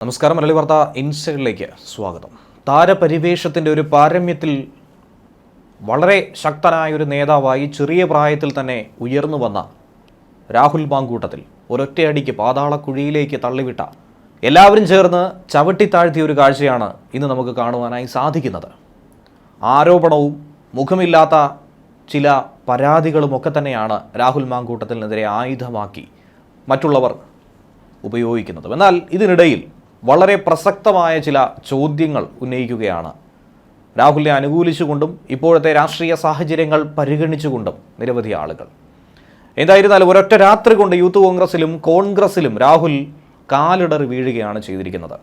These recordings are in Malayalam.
നമസ്കാരം മലയാളി വാർത്ത ഇൻസൈഡിലേക്ക് സ്വാഗതം. താരപരിവേഷത്തിന്റെ ഒരു പാരമ്യത്തിൽ വളരെ ശക്തനായ ഒരു നേതാവായി ചെറിയ പ്രായത്തിൽ തന്നെ ഉയർന്നു വന്ന രാഹുൽ മാങ്കൂട്ടത്തിൽ ഒരൊറ്റയടിക്ക് പാതാളക്കുഴിയിലേക്ക് തള്ളിവിട്ട എല്ലാവരും ചേർന്ന് ചവിട്ടിത്താഴ്ത്തിയ ഒരു കാഴ്ചയാണ് ഇന്ന് നമുക്ക് കാണുവാനായി സാധിക്കുന്നത്. ആരോപണവും മുഖമില്ലാത്ത ചില പരാതികളും ഒക്കെ തന്നെയാണ് രാഹുൽ മാങ്കൂട്ടത്തിനെതിരെ ആയുധമാക്കി മറ്റുള്ളവർ ഉപയോഗിക്കുന്നത്. എന്നാൽ ഇതിനിടയിൽ വളരെ പ്രസക്തമായ ചില ചോദ്യങ്ങൾ ഉന്നയിക്കുകയാണ്. രാഹുലിനെ അനുകൂലിച്ചുകൊണ്ടും ഇപ്പോഴത്തെ രാഷ്ട്രീയ സാഹചര്യങ്ങൾ പരിഗണിച്ചുകൊണ്ടും നിരവധി ആളുകൾ. എന്തായിരുന്നാലും ഒരൊറ്റ രാത്രി കൊണ്ട് യൂത്ത് കോൺഗ്രസിലും കോൺഗ്രസിലും രാഹുൽ കാലിടറി വീഴുകയാണ് ചെയ്തിരിക്കുന്നത്.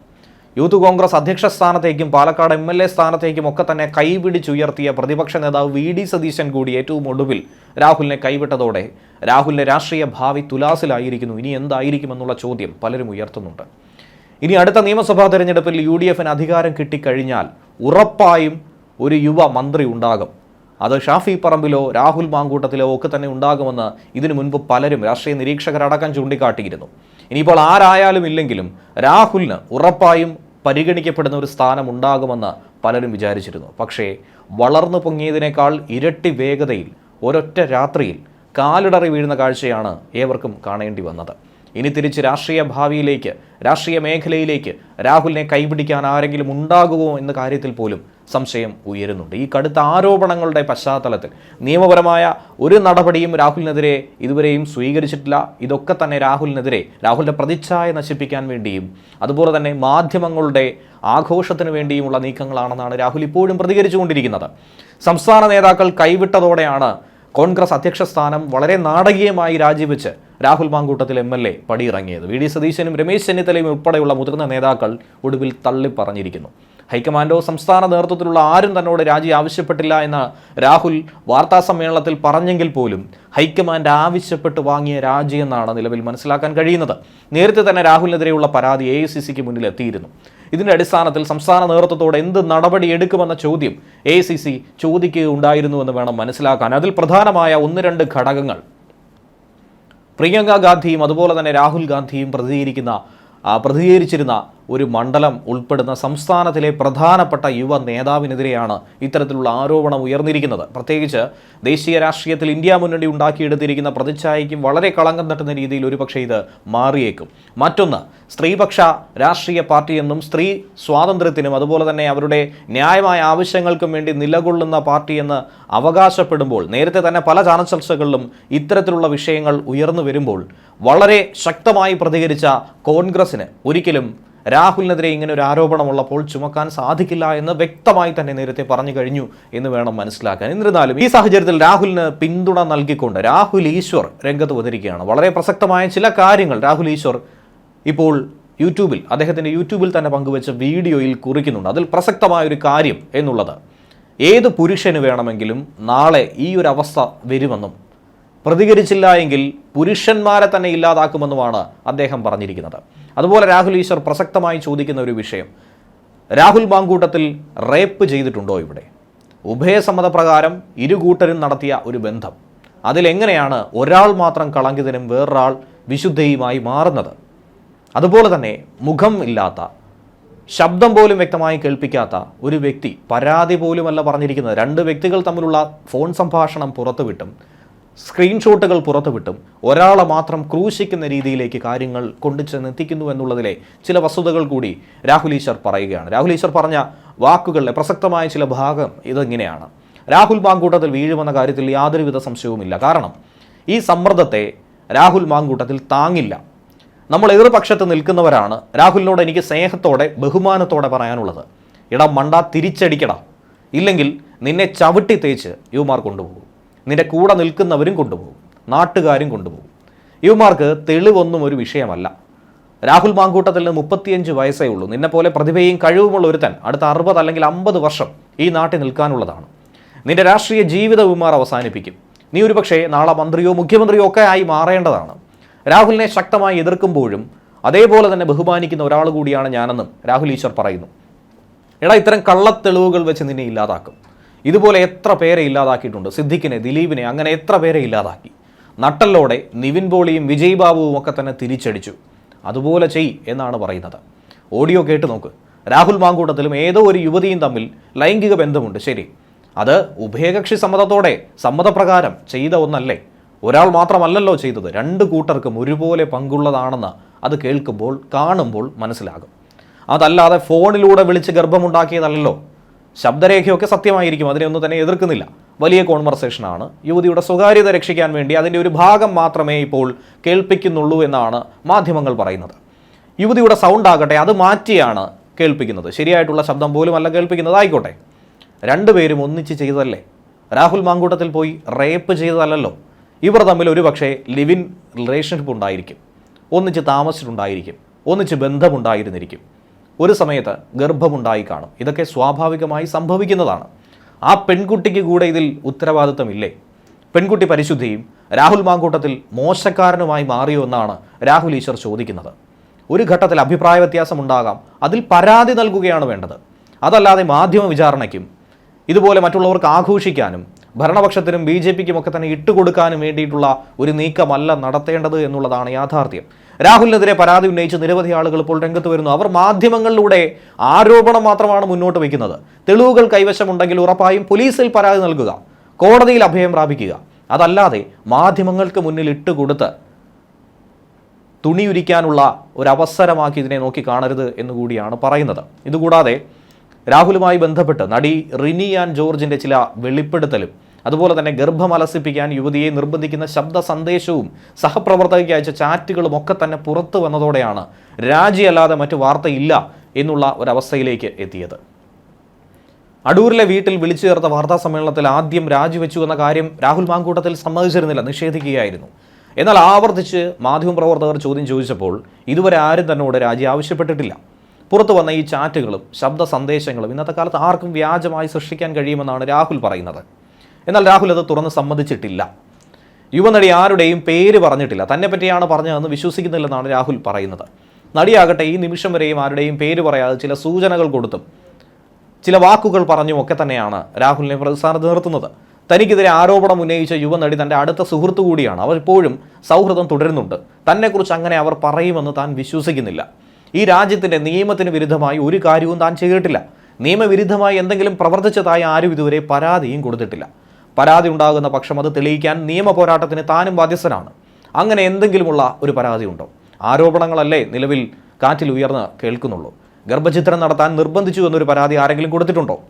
യൂത്ത് കോൺഗ്രസ് അധ്യക്ഷ സ്ഥാനത്തേക്കും പാലക്കാട് എം എൽ എ സ്ഥാനത്തേക്കും ഒക്കെ തന്നെ കൈപിടിച്ചുയർത്തിയ പ്രതിപക്ഷ നേതാവ് വി ഡി സതീശൻ കൂടി ഏറ്റവും ഒടുവിൽ രാഹുലിനെ കൈവിട്ടതോടെ രാഹുലിന്റെ രാഷ്ട്രീയ ഭാവി തുലാസിലായിരിക്കുന്നു. ഇനി എന്തായിരിക്കുമെന്നുള്ള ചോദ്യം പലരും ഉയർത്തുന്നുണ്ട്. ഇനി അടുത്ത നിയമസഭാ തെരഞ്ഞെടുപ്പിൽ യു ഡി എഫിന് അധികാരം കിട്ടിക്കഴിഞ്ഞാൽ ഉറപ്പായും ഒരു യുവ മന്ത്രി ഉണ്ടാകും. അത് ഷാഫി പറമ്പിലോ രാഹുൽ മാങ്കൂട്ടത്തിലോ ഒക്കെ തന്നെ ഉണ്ടാകുമെന്ന് ഇതിനു മുൻപ് പലരും രാഷ്ട്രീയ നിരീക്ഷകരടക്കം ചൂണ്ടിക്കാട്ടിയിരുന്നു. ഇനിയിപ്പോൾ ആരായാലും ഇല്ലെങ്കിലും രാഹുലിന് ഉറപ്പായും പരിഗണിക്കപ്പെടുന്ന ഒരു സ്ഥാനം ഉണ്ടാകുമെന്ന് പലരും വിചാരിച്ചിരുന്നു. പക്ഷേ വളർന്നു പൊങ്ങിയതിനേക്കാൾ ഇരട്ടി വേഗതയിൽ ഒരൊറ്റ രാത്രിയിൽ കാലിടറി വീഴുന്ന കാഴ്ചയാണ് ഏവർക്കും കാണേണ്ടി വന്നത്. ഇനി തിരിച്ച് രാഷ്ട്രീയ ഭാവിയിലേക്ക് രാഷ്ട്രീയ മേഖലയിലേക്ക് രാഹുലിനെ കൈപിടിക്കാൻ ആരെങ്കിലും ഉണ്ടാകുമോ എന്ന കാര്യത്തിൽ പോലും സംശയം ഉയരുന്നുണ്ട്. ഈ കടുത്ത ആരോപണങ്ങളുടെ പശ്ചാത്തലത്തിൽ നിയമപരമായ ഒരു നടപടിയും രാഹുലിനെതിരെ ഇതുവരെയും സ്വീകരിച്ചിട്ടില്ല. ഇതൊക്കെ തന്നെ രാഹുലിനെതിരെ രാഹുലിന്റെ പ്രതിച്ഛായ നശിപ്പിക്കാൻ വേണ്ടിയും അതുപോലെ തന്നെ മാധ്യമങ്ങളുടെ ആഘോഷത്തിന് വേണ്ടിയുമുള്ള നീക്കങ്ങളാണെന്നാണ് രാഹുൽ ഇപ്പോഴും പ്രതികരിച്ചുകൊണ്ടിരിക്കുന്നത്. സംസ്ഥാന നേതാക്കൾ കൈവിട്ടതോടെയാണ് കോൺഗ്രസ് അധ്യക്ഷ സ്ഥാനം വളരെ നാടകീയമായി രാജിവെച്ച് Rahul Mamkootathil M L A പടിയിറങ്ങിയത്. V D സതീശനും രമേശ് ചെന്നിത്തലയും ഉൾപ്പെടെയുള്ള മുതിർന്ന നേതാക്കൾ ഒടുവിൽ തള്ളിപ്പറഞ്ഞിരിക്കുന്നു. ഹൈക്കമാൻഡോ സംസ്ഥാന നേതൃത്വത്തിലുള്ള ആരും തന്നോട് രാജി ആവശ്യപ്പെട്ടില്ല എന്ന് രാഹുൽ വാർത്താ സമ്മേളനത്തിൽ പറഞ്ഞെങ്കിൽ പോലും ഹൈക്കമാൻഡ് ആവശ്യപ്പെട്ട് വാങ്ങിയ രാജി എന്നാണ് നിലവിൽ മനസ്സിലാക്കാൻ കഴിയുന്നത്. നേരത്തെ തന്നെ രാഹുലിനെതിരെയുള്ള പരാതി എ ഐ സി സിക്ക് മുന്നിൽ എത്തിയിരുന്നു ഇതിന്റെ അടിസ്ഥാനത്തിൽ സംസ്ഥാന നേതൃത്വത്തോട് എന്ത് നടപടി എടുക്കുമെന്ന ചോദ്യം എ ഐ സി സി ചോദിക്കുകയുണ്ടായിരുന്നുവെന്ന് വേണം മനസ്സിലാക്കാൻ. അതിൽ പ്രധാനമായ ഒന്ന് രണ്ട് ഘടകങ്ങൾ പ്രിയങ്ക ഗാന്ധിയും അതുപോലെ തന്നെ രാഹുൽ ഗാന്ധിയും പ്രതികരിക്കുന്ന പ്രതികരിച്ചിരുന്ന ഒരു മണ്ഡലം ഉൾപ്പെടുന്ന സംസ്ഥാനത്തിലെ പ്രധാനപ്പെട്ട യുവ നേതാവിനെതിരെയാണ് ഇത്തരത്തിലുള്ള ആരോപണം ഉയർന്നിരിക്കുന്നത്. പ്രത്യേകിച്ച് ദേശീയ രാഷ്ട്രീയത്തിൽ ഇന്ത്യ മുന്നണി ഉണ്ടാക്കിയെടുത്തിരിക്കുന്ന പ്രതിച്ഛായയ്ക്കും വളരെ കളങ്കം തട്ടുന്ന രീതിയിൽ ഒരുപക്ഷെ ഇത് മാറിയേക്കും. മറ്റൊന്ന് സ്ത്രീപക്ഷ രാഷ്ട്രീയ പാർട്ടിയെന്നും സ്ത്രീ സ്വാതന്ത്ര്യത്തിനും അതുപോലെ തന്നെ അവരുടെ ന്യായമായ ആവശ്യങ്ങൾക്കും വേണ്ടി നിലകൊള്ളുന്ന പാർട്ടിയെന്ന് അവകാശപ്പെടുമ്പോൾ നേരത്തെ തന്നെ പല ചാനൽ ചർച്ചകളിലും ഇത്തരത്തിലുള്ള വിഷയങ്ങൾ ഉയർന്നു വരുമ്പോൾ വളരെ ശക്തമായി പ്രതികരിച്ച കോൺഗ്രസിന് ഒരിക്കലും രാഹുലിനെതിരെ ഇങ്ങനെ ഒരു ആരോപണമുള്ളപ്പോൾ ചുമക്കാൻ സാധിക്കില്ല എന്ന് വ്യക്തമായി തന്നെ നേരത്തെ പറഞ്ഞു കഴിഞ്ഞു എന്ന് വേണം മനസ്സിലാക്കാൻ. എന്നിരുന്നാലും ഈ സാഹചര്യത്തിൽ രാഹുലിന് പിന്തുണ നൽകിക്കൊണ്ട് രാഹുൽ ഈശ്വർ രംഗത്ത് വന്നിരിക്കുകയാണ്. വളരെ പ്രസക്തമായ ചില കാര്യങ്ങൾ രാഹുൽ ഈശ്വർ ഇപ്പോൾ യൂട്യൂബിൽ അദ്ദേഹത്തിന്റെ യൂട്യൂബിൽ തന്നെ പങ്കുവച്ച വീഡിയോയിൽ കുറിക്കുന്നുണ്ട്. അതിൽ പ്രസക്തമായ ഒരു കാര്യം എന്നുള്ളത് ഏത് പുരുഷന് വേണമെങ്കിലും നാളെ ഈ ഒരു അവസ്ഥ വരുമെന്നും പ്രതികരിച്ചില്ല എങ്കിൽ പുരുഷന്മാരെ തന്നെ ഇല്ലാതാക്കുമെന്നുമാണ് അദ്ദേഹം പറഞ്ഞിരിക്കുന്നത്. അതുപോലെ രാഹുൽ ഈശ്വർ പ്രസക്തമായി ചോദിക്കുന്ന ഒരു വിഷയം. രാഹുൽ മാങ്കൂട്ടത്തിൽ റേപ്പ് ചെയ്തിട്ടുണ്ടോ ഇവിടെ? ഉഭയസമ്മത പ്രകാരം ഇരു കൂട്ടരും നടത്തിയ ഒരു ബന്ധം. അതിലെങ്ങനെയാണ് ഒരാൾ മാത്രം കളങ്കിതനും വേറൊരാൾ വിശുദ്ധയുമായി മാറുന്നത്? അതുപോലെ തന്നെ മുഖം ഇല്ലാത്ത ശബ്ദം പോലും വ്യക്തമായി കേൾപ്പിക്കാത്ത ഒരു വ്യക്തി പരാതി പോലുമല്ല പറഞ്ഞിരിക്കുന്നത്. രണ്ട് വ്യക്തികൾ തമ്മിലുള്ള ഫോൺ സംഭാഷണം പുറത്തുവിട്ടും സ്ക്രീൻഷോട്ടുകൾ പുറത്തുവിട്ടും. ഒരാളെ മാത്രം ക്രൂശിക്കുന്ന രീതിയിലേക്ക് കാര്യങ്ങൾ കൊണ്ടുചെന്ന് എത്തിക്കുന്നു എന്നുള്ളതിലെ ചില വസ്തുതകൾ കൂടി രാഹുൽ ഈശ്വർ പറയുകയാണ്. രാഹുൽ ഈശ്വർ പറഞ്ഞ വാക്കുകളിലെ പ്രസക്തമായ ചില ഭാഗം ഇതെങ്ങനെയാണ്? രാഹുൽ മാങ്കൂട്ടത്തിൽ വീഴുമെന്ന കാര്യത്തിൽ യാതൊരുവിധ സംശയവുമില്ല. കാരണം ഈ സമ്മർദ്ദത്തെ രാഹുൽ മാങ്കൂട്ടത്തിൽ താങ്ങില്ല. നമ്മൾ എതിർപക്ഷത്ത് നിൽക്കുന്നവരാണ്. രാഹുലിനോട് എനിക്ക് സ്നേഹത്തോടെ ബഹുമാനത്തോടെ പറയാനുള്ളത്. ഇടം മണ്ട തിരിച്ചടിക്കടാ. ഇല്ലെങ്കിൽ നിന്നെ ചവിട്ടി തേച്ച് യുവമാർ കൊണ്ടുപോകും. നിന്റെ കൂടെ നിൽക്കുന്നവരും കൊണ്ടുപോകും നാട്ടുകാരും കൊണ്ടുപോകും. യുവമാർക്ക് തെളിവൊന്നും ഒരു വിഷയമല്ല. രാഹുൽ മാങ്കൂട്ടത്തിൽ മുപ്പത്തിയഞ്ച് വയസ്സേ ഉള്ളൂ. നിന്നെപ്പോലെ പ്രതിഭയും കഴിവുമുള്ള ഒരുത്തൻ അടുത്ത അറുപത് അല്ലെങ്കിൽ അമ്പത് വർഷം ഈ നാട്ടിൽ നിൽക്കാനുള്ളതാണ്. നിന്റെ രാഷ്ട്രീയ ജീവിത വിമാർ അവസാനിപ്പിക്കും. നീ ഒരുപക്ഷേ നാളെ മന്ത്രിയോ മുഖ്യമന്ത്രിയോ ഒക്കെ ആയി മാറേണ്ടതാണ്. രാഹുലിനെ ശക്തമായി എതിർക്കുമ്പോഴും അതേപോലെ തന്നെ ബഹുമാനിക്കുന്ന ഒരാൾ കൂടിയാണ് ഞാനെന്നും രാഹുൽ ഈശ്വർ പറയുന്നു. എടാ ഇത്തരം കള്ളത്തെളിവുകൾ വെച്ച് നിന്നെ ഇല്ലാതാക്കും. ഇതുപോലെ എത്ര പേരെ ഇല്ലാതാക്കിയിട്ടുണ്ട്? സിദ്ദിഖിനെ ദിലീപിനെ അങ്ങനെ എത്ര പേരെ ഇല്ലാതാക്കി? നട്ടല്ലോടെ നിവിൻ പോളിയും വിജയ് ബാബുവും ഒക്കെ തന്നെ തിരിച്ചടിച്ചു. അതുപോലെ ചെയ് എന്നാണ് പറയുന്നത്. ഓഡിയോ കേട്ട് നോക്ക്. രാഹുൽ മാങ്കൂട്ടത്തിലും ഏതോ ഒരു യുവതിയും തമ്മിൽ ലൈംഗിക ബന്ധമുണ്ട്. ശരി. അത് ഉഭയകക്ഷി സമ്മതത്തോടെ സമ്മതപ്രകാരം ചെയ്ത ഒന്നല്ലേ? ഒരാൾ മാത്രമല്ലല്ലോ ചെയ്തത്. രണ്ട് കൂട്ടർക്കും ഒരുപോലെ പങ്കുള്ളതാണെന്ന് അത് കേൾക്കുമ്പോൾ കാണുമ്പോൾ മനസ്സിലാകും. അതല്ലാതെ ഫോണിലൂടെ വിളിച്ച് ഗർഭമുണ്ടാക്കിയതല്ലല്ലോ. ശബ്ദരേഖയൊക്കെ സത്യമായിരിക്കും അതിനെയൊന്നും തന്നെ എതിർക്കുന്നില്ല. വലിയ കോൺവെർസേഷനാണ്. യുവതിയുടെ സ്വകാര്യത രക്ഷിക്കാൻ വേണ്ടി അതിന്റെ ഒരു ഭാഗം മാത്രമേ ഇപ്പോൾ കേൾപ്പിക്കുന്നുള്ളൂ എന്നാണ് മാധ്യമങ്ങൾ പറയുന്നത്. യുവതിയുടെ സൗണ്ട് ആകട്ടെ അത് മാറ്റിയാണ് കേൾപ്പിക്കുന്നത്. ശരിയായിട്ടുള്ള ശബ്ദം പോലും അല്ല കേൾപ്പിക്കുന്നത്. ആയിക്കോട്ടെ. രണ്ടുപേരും ഒന്നിച്ച് ചെയ്തതല്ലേ? രാഹുൽ മാങ്കൂട്ടത്തിൽ പോയി റേപ്പ് ചെയ്തതല്ലല്ലോ. ഇവർ തമ്മിൽ ഒരു പക്ഷേ ലിവിൻ റിലേഷൻഷിപ്പ് ഉണ്ടായിരിക്കും. ഒന്നിച്ച് താമസിച്ചിട്ടുണ്ടായിരിക്കും. ഒന്നിച്ച് ബന്ധമുണ്ടായിരുന്നിരിക്കും. ഒരു സമയത്ത് ഗർഭമുണ്ടായി കാണും. ഇതൊക്കെ സ്വാഭാവികമായി സംഭവിക്കുന്നതാണ്. ആ പെൺകുട്ടിക്ക് കൂടെ ഇതിൽ ഉത്തരവാദിത്തമില്ലേ പെൺകുട്ടി പരിശുദ്ധിയും രാഹുൽ മാങ്കൂട്ടത്തിൽ മോശക്കാരനുമായി മാറിയോ എന്നാണ് രാഹുൽ ഈശ്വർ ചോദിക്കുന്നത്. ഒരു ഘട്ടത്തിൽ അഭിപ്രായ വ്യത്യാസം ഉണ്ടാകാം. അതിൽ പരാതി നൽകുകയാണ് വേണ്ടത്. അതല്ലാതെ മാധ്യമ വിചാരണയ്ക്കും ഇതുപോലെ മറ്റുള്ളവർക്ക് ആഘോഷിക്കാനും ഭരണപക്ഷത്തിനും ബി ജെ പിക്കും ഒക്കെ തന്നെ ഇട്ടുകൊടുക്കാനും വേണ്ടിയിട്ടുള്ള ഒരു നീക്കമല്ല നടത്തേണ്ടത് എന്നുള്ളതാണ് യാഥാർത്ഥ്യം. രാഹുലിനെതിരെ പരാതി ഉന്നയിച്ച് നിരവധി ആളുകൾ ഇപ്പോൾ രംഗത്ത് വരുന്നു. അവർ മാധ്യമങ്ങളിലൂടെ ആരോപണം മാത്രമാണ് മുന്നോട്ട് വയ്ക്കുന്നത്. തെളിവുകൾ കൈവശമുണ്ടെങ്കിൽ ഉറപ്പായും പോലീസിൽ പരാതി നൽകുക. കോടതിയിൽ അഭയം പ്രാപിക്കുക. അതല്ലാതെ മാധ്യമങ്ങൾക്ക് മുന്നിൽ ഇട്ടുകൊടുത്ത് തുണിയുരിക്കാനുള്ള ഒരവസരമാക്കി ഇതിനെ നോക്കി കാണരുത് എന്നുകൂടിയാണ് പറയുന്നത്. ഇതുകൂടാതെ രാഹുലുമായി ബന്ധപ്പെട്ട് നടി റിനി ആൻഡ് ജോർജിന്റെ ചില വെളിപ്പെടുത്തലും അതുപോലെ തന്നെ ഗർഭമലസിപ്പിക്കാൻ യുവതിയെ നിർബന്ധിക്കുന്ന ശബ്ദ സന്ദേശവും സഹപ്രവർത്തകയ്ക്ക് അയച്ച ചാറ്റുകളും ഒക്കെ തന്നെ പുറത്തു വന്നതോടെയാണ് രാജിയല്ലാതെ മറ്റു വാർത്തയില്ല എന്നുള്ള ഒരവസ്ഥയിലേക്ക് എത്തിയത്. അടൂരിലെ വീട്ടിൽ വിളിച്ചു ചേർത്ത വാർത്താ സമ്മേളനത്തിൽ ആദ്യം രാജിവെച്ചു എന്ന കാര്യം രാഹുൽ മാങ്കൂട്ടത്തിൽ സമ്മതിച്ചിരുന്നില്ല നിഷേധിക്കുകയായിരുന്നു. എന്നാൽ ആവർത്തിച്ച് മാധ്യമപ്രവർത്തകർ ചോദ്യം ചോദിച്ചപ്പോൾ ഇതുവരെ ആരും തന്നോട് രാജി ആവശ്യപ്പെട്ടിട്ടില്ല. പുറത്തു വന്ന ഈ ചാറ്റുകളും ശബ്ദ സന്ദേശങ്ങളും ഇന്നത്തെ കാലത്ത് ആർക്കും വ്യാജമായി സൃഷ്ടിക്കാൻ കഴിയുമെന്നാണ് രാഹുൽ പറയുന്നത്. എന്നാൽ രാഹുൽ അത് തുറന്ന് സമ്മതിച്ചിട്ടില്ല. യുവനടി ആരുടെയും പേര് പറഞ്ഞിട്ടില്ല. തന്നെ പറ്റിയാണ് പറഞ്ഞതെന്ന് വിശ്വസിക്കുന്നില്ലെന്നാണ് രാഹുൽ പറയുന്നത്. നടിയാകട്ടെ ഈ നിമിഷം വരെയും ആരുടെയും പേര് പറയാതെ ചില സൂചനകൾ കൊടുത്തും ചില വാക്കുകൾ പറഞ്ഞും ഒക്കെ തന്നെയാണ് രാഹുലിനെ പ്രതിസ്ഥാനത്ത് നിർത്തുന്നത്. തനിക്കെതിരെ ആരോപണം ഉന്നയിച്ച യുവനടി തന്റെ അടുത്ത സുഹൃത്തു കൂടിയാണ്. അവർ ഇപ്പോഴും സൗഹൃദം തുടരുന്നുണ്ട്. തന്നെക്കുറിച്ച് അങ്ങനെ അവർ പറയുമെന്ന് താൻ വിശ്വസിക്കുന്നില്ല. ഈ രാജ്യത്തിന്റെ നിയമത്തിന് വിരുദ്ധമായി ഒരു കാര്യവും താൻ ചെയ്തിട്ടില്ല. നിയമവിരുദ്ധമായി എന്തെങ്കിലും പ്രവർത്തിച്ചതായി ആരും ഇതുവരെ പരാതിയും കൊടുത്തിട്ടില്ല. പരാതി ഉണ്ടാകുന്ന പക്ഷം അത് തെളിയിക്കാൻ നിയമ പോരാട്ടത്തിന് താനും ബാധ്യസ്ഥനാണ്. അങ്ങനെ എന്തെങ്കിലുമുള്ള ഒരു പരാതി ഉണ്ടോ? ആരോപണങ്ങളല്ലേ നിലവിൽ കാറ്റിൽ ഉയർന്ന് കേൾക്കുന്നുള്ളൂ. ഗർഭചിത്രം നടത്താൻ നിർബന്ധിച്ചു എന്നൊരു പരാതി ആരെങ്കിലും കൊടുത്തിട്ടുണ്ടോ?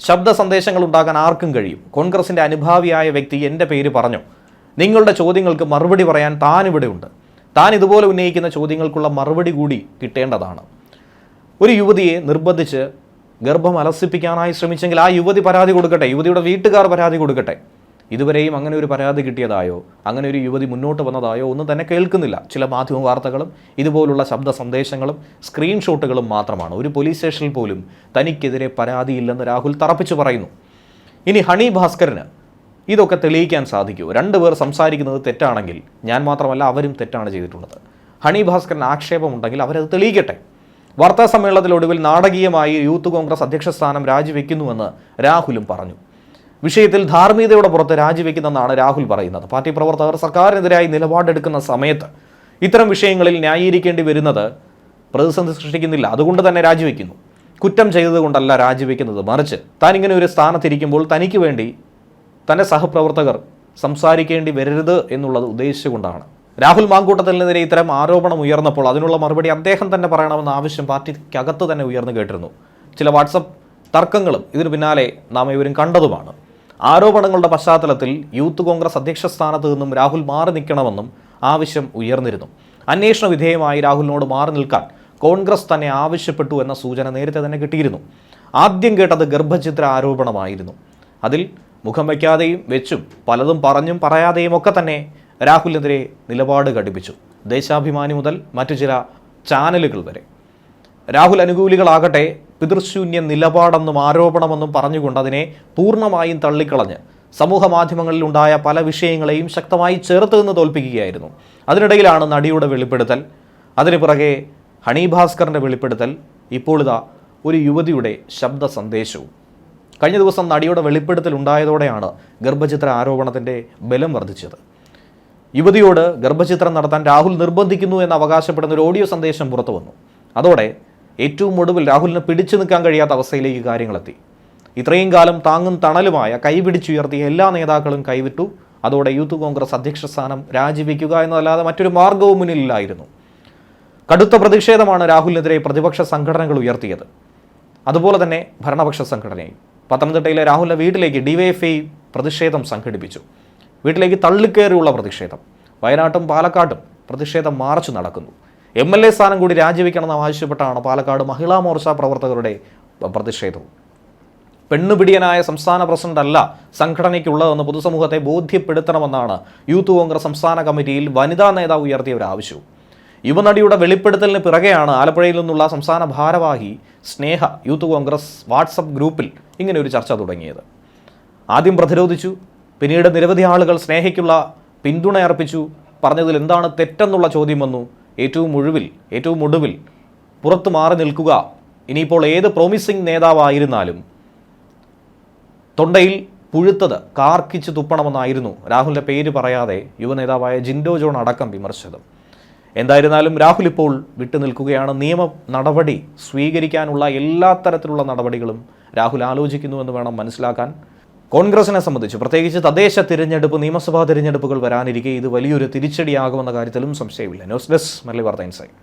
ശബ്ദ സന്ദേശങ്ങൾ ഉണ്ടാക്കാൻ ആർക്കും കഴിയും. കോൺഗ്രസിന്റെ അനുഭാവിയായ വ്യക്തി എന്റെ പേര് പറഞ്ഞു. നിങ്ങളുടെ ചോദ്യങ്ങൾക്ക് മറുപടി പറയാൻ താൻ ഇവിടെയുണ്ട് താൻ ഇതുപോലെ ഉന്നയിക്കുന്ന ചോദ്യങ്ങൾക്കുള്ള മറുപടി കൂടി കിട്ടേണ്ടതാണ്. ഒരു യുവതിയെ നിർബന്ധിച്ച് ഗർഭം അലസിപ്പിക്കാനായി ശ്രമിച്ചെങ്കിൽ ആ യുവതി പരാതി കൊടുക്കട്ടെ യുവതിയുടെ വീട്ടുകാർ പരാതി കൊടുക്കട്ടെ. ഇതുവരെയും അങ്ങനെ ഒരു പരാതി കിട്ടിയതായോ അങ്ങനെ ഒരു യുവതി മുന്നോട്ട് വന്നതായോ ഒന്നും തന്നെ കേൾക്കുന്നില്ല. ചില മാധ്യമ വാർത്തകളും ഇതുപോലുള്ള ശബ്ദ സന്ദേശങ്ങളും സ്ക്രീൻഷോട്ടുകളും മാത്രമാണ്. ഒരു പോലീസ് സ്റ്റേഷനിൽ പോലും തനിക്കെതിരെ പരാതിയില്ലെന്ന് രാഹുൽ തറപ്പിച്ചു പറയുന്നു. ഇനി ഹണി ഭാസ്കറിന് ഇതൊക്കെ തെളിയിക്കാൻ സാധിക്കൂ. രണ്ടുപേർ സംസാരിക്കുന്നത് തെറ്റാണെങ്കിൽ ഞാൻ മാത്രമല്ല അവരും തെറ്റാണ് ചെയ്തിട്ടുള്ളത്. ഹണി ഭാസ്കറിന് ആക്ഷേപമുണ്ടെങ്കിൽ അവരത് തെളിയിക്കട്ടെ. വാർത്താ സമ്മേളനത്തിലൊടുവിൽ നാടകീയമായി യൂത്ത് കോൺഗ്രസ് അധ്യക്ഷ സ്ഥാനം രാജിവെക്കുന്നുവെന്ന് രാഹുലും പറഞ്ഞു. വിഷയത്തിൽ ധാർമ്മികതയുടെ പുറത്ത് രാജിവെക്കുന്നെന്നാണ് രാഹുൽ പറയുന്നത്. പാർട്ടി പ്രവർത്തകർ സർക്കാരിനെതിരായി നിലപാടെടുക്കുന്ന സമയത്ത് ഇത്തരം വിഷയങ്ങളിൽ ന്യായീകരിക്കേണ്ടി വരുന്നത് പ്രതിസന്ധി സൃഷ്ടിക്കുന്നില്ല. അതുകൊണ്ട് തന്നെ രാജിവെക്കുന്നു. കുറ്റം ചെയ്തതുകൊണ്ടല്ല രാജിവെക്കുന്നത്. മറിച്ച് താൻ ഇങ്ങനെ ഒരു സ്ഥാനത്തിരിക്കുമ്പോൾ തനിക്ക് വേണ്ടി തന്റെ സഹപ്രവർത്തകർ സംസാരിക്കേണ്ടി വരരുത് എന്നുള്ളത് ഉദ്ദേശിച്ചുകൊണ്ടാണ്. രാഹുൽ മാങ്കൂട്ടത്തിനെതിരെ ഇത്തരം ആരോപണം ഉയർന്നപ്പോൾ അതിനുള്ള മറുപടി അദ്ദേഹം തന്നെ പറയണമെന്ന ആവശ്യം പാർട്ടിക്കകത്ത് തന്നെ ഉയർന്നു കേട്ടിരുന്നു. ചില വാട്സപ്പ് തർക്കങ്ങളും ഇതിനു പിന്നാലെ നാം ഇവരും കണ്ടതുമാണ്. ആരോപണങ്ങളുടെ പശ്ചാത്തലത്തിൽ യൂത്ത് കോൺഗ്രസ് അധ്യക്ഷ സ്ഥാനത്ത് നിന്നും രാഹുൽ മാറി നിൽക്കണമെന്നും ആവശ്യം ഉയർന്നിരുന്നു. അന്വേഷണ വിധേയമായി രാഹുലിനോട് മാറി നിൽക്കാൻ കോൺഗ്രസ് തന്നെ ആവശ്യപ്പെട്ടു എന്ന സൂചന നേരത്തെ തന്നെ കിട്ടിയിരുന്നു. ആദ്യം കേട്ടത് ഗർഭചിത്ര ആരോപണമായിരുന്നു. അതിൽ മുഖം വയ്ക്കാതെയും വെച്ചും പലതും പറഞ്ഞും പറയാതെയും ഒക്കെ തന്നെ രാഹുലിനെതിരെ നിലപാട് ഘടിപ്പിച്ചു. ദേശാഭിമാനി മുതൽ മറ്റു ചില ചാനലുകൾ വരെ. രാഹുൽ അനുകൂലികളാകട്ടെ പിതൃശൂന്യ നിലപാടെന്നും ആരോപണമെന്നും പറഞ്ഞുകൊണ്ട് അതിനെ പൂർണമായും തള്ളിക്കളഞ്ഞ് സമൂഹ മാധ്യമങ്ങളിൽ ഉണ്ടായ പല വിഷയങ്ങളെയും ശക്തമായി ചേർത്ത് നിന്ന് തോൽപ്പിക്കുകയായിരുന്നു. അതിനിടയിലാണ് നടിയുടെ വെളിപ്പെടുത്തൽ അതിന് പിറകെ ഹണി ഭാസ്കറിന്റെ വെളിപ്പെടുത്തൽ ഇപ്പോൾ ഇതാ ഒരു യുവതിയുടെ ശബ്ദ സന്ദേശവും. കഴിഞ്ഞ ദിവസം നടിയുടെ വെളിപ്പെടുത്തൽ ഉണ്ടായതോടെയാണ് ഗർഭചിത്ര ആരോപണത്തിന്റെ ബലം വർദ്ധിച്ചത്. യുവതിയോട് ഗർഭചിത്രം നടത്താൻ രാഹുൽ നിർബന്ധിക്കുന്നു എന്ന് അവകാശപ്പെടുന്ന ഒരു ഓഡിയോ സന്ദേശം പുറത്തു വന്നു അതോടെ ഏറ്റവും ഒടുവിൽ രാഹുലിന് പിടിച്ചു നിൽക്കാൻ കഴിയാത്ത അവസ്ഥയിലേക്ക് കാര്യങ്ങളെത്തി. ഇത്രയും കാലം താങ്ങും തണലുമായ കൈപിടിച്ചുയർത്തിയ എല്ലാ നേതാക്കളും കൈവിട്ടു. അതോടെ യൂത്ത് കോൺഗ്രസ് അധ്യക്ഷ സ്ഥാനം രാജിവെക്കുക എന്നതല്ലാതെ മറ്റൊരു മാർഗവും മുന്നിലില്ലായിരുന്നു. കടുത്ത പ്രതിഷേധമാണ് രാഹുലിനെതിരെ പ്രതിപക്ഷ സംഘടനകൾ ഉയർത്തിയത്. അതുപോലെ തന്നെ ഭരണപക്ഷ സംഘടനയും. പത്തനംതിട്ടയിലെ രാഹുലിന്റെ വീട്ടിലേക്ക് ഡിവൈഎഫ്ഐ പ്രതിഷേധം സംഘടിപ്പിച്ചു. വീട്ടിലേക്ക് തള്ളിക്കയറിയുള്ള പ്രതിഷേധം. വയനാട്ടും പാലക്കാട്ടും പ്രതിഷേധം മാർച്ച് നടക്കുന്നു. എം എൽ എ സ്ഥാനം കൂടി രാജിവെക്കണമെന്ന് ആവശ്യപ്പെട്ടാണ് പാലക്കാട് മഹിളാ മോർച്ച പ്രവർത്തകരുടെ പ്രതിഷേധവും. പെണ്ണുപിടിയനായ സംസ്ഥാന പ്രസിഡന്റ് അല്ല സംഘടനയ്ക്കുള്ളതെന്ന് പൊതുസമൂഹത്തെ ബോധ്യപ്പെടുത്തണമെന്നാണ് യൂത്ത് കോൺഗ്രസ് സംസ്ഥാന കമ്മിറ്റിയിൽ വനിതാ നേതാവ് ഉയർത്തിയ ഒരു ആവശ്യവും. യുവനടിയുടെ വെളിപ്പെടുത്തലിന് പിറകെയാണ് ആലപ്പുഴയിൽ നിന്നുള്ള സംസ്ഥാന ഭാരവാഹി സ്നേഹ യൂത്ത് കോൺഗ്രസ് വാട്സപ്പ് ഗ്രൂപ്പിൽ ഇങ്ങനെ ഒരു ചർച്ച തുടങ്ങിയത്. ആദ്യം പ്രതിരോധിച്ചു പിന്നീട് നിരവധി ആളുകൾ സ്നേഹയ്ക്കുള്ള പിന്തുണ അർപ്പിച്ചു. പറഞ്ഞതിൽ എന്താണ് തെറ്റെന്നുള്ള ചോദ്യം വന്നു. ഏറ്റവും ഒഴിവിൽ ഏറ്റവും ഒടുവിൽ പുറത്തു മാറി നിൽക്കുക. ഇനിയിപ്പോൾ ഏത് പ്രോമിസിംഗ് നേതാവായിരുന്നാലും. തൊണ്ടയിൽ പുഴുത്തത് കാർക്കിച്ച് തുപ്പണമെന്നായിരുന്നു. രാഹുലിന്റെ പേര് പറയാതെ യുവനേതാവായ ജിൻഡോ ജോൺ അടക്കം വിമർശിച്ചത് എന്തായിരുന്നാലും രാഹുൽ ഇപ്പോൾ വിട്ടുനിൽക്കുകയാണ് നിയമ നടപടി സ്വീകരിക്കാനുള്ള എല്ലാ തരത്തിലുള്ള നടപടികളും രാഹുൽ ആലോചിക്കുന്നുവെന്ന് വേണം മനസ്സിലാക്കാൻ. കോൺഗ്രസിനെ സംബന്ധിച്ച് പ്രത്യേകിച്ച് തദ്ദേശ തിരഞ്ഞെടുപ്പ് നിയമസഭാ തിരഞ്ഞെടുപ്പുകൾ വരാനിരിക്കെ ഇത് വലിയൊരു തിരിച്ചടിയാകുമെന്ന കാര്യത്തിലും സംശയമില്ല. ന്യൂസ് ഡെസ്ക് മരളി വാർത്ത ഇൻസൈറ്റ്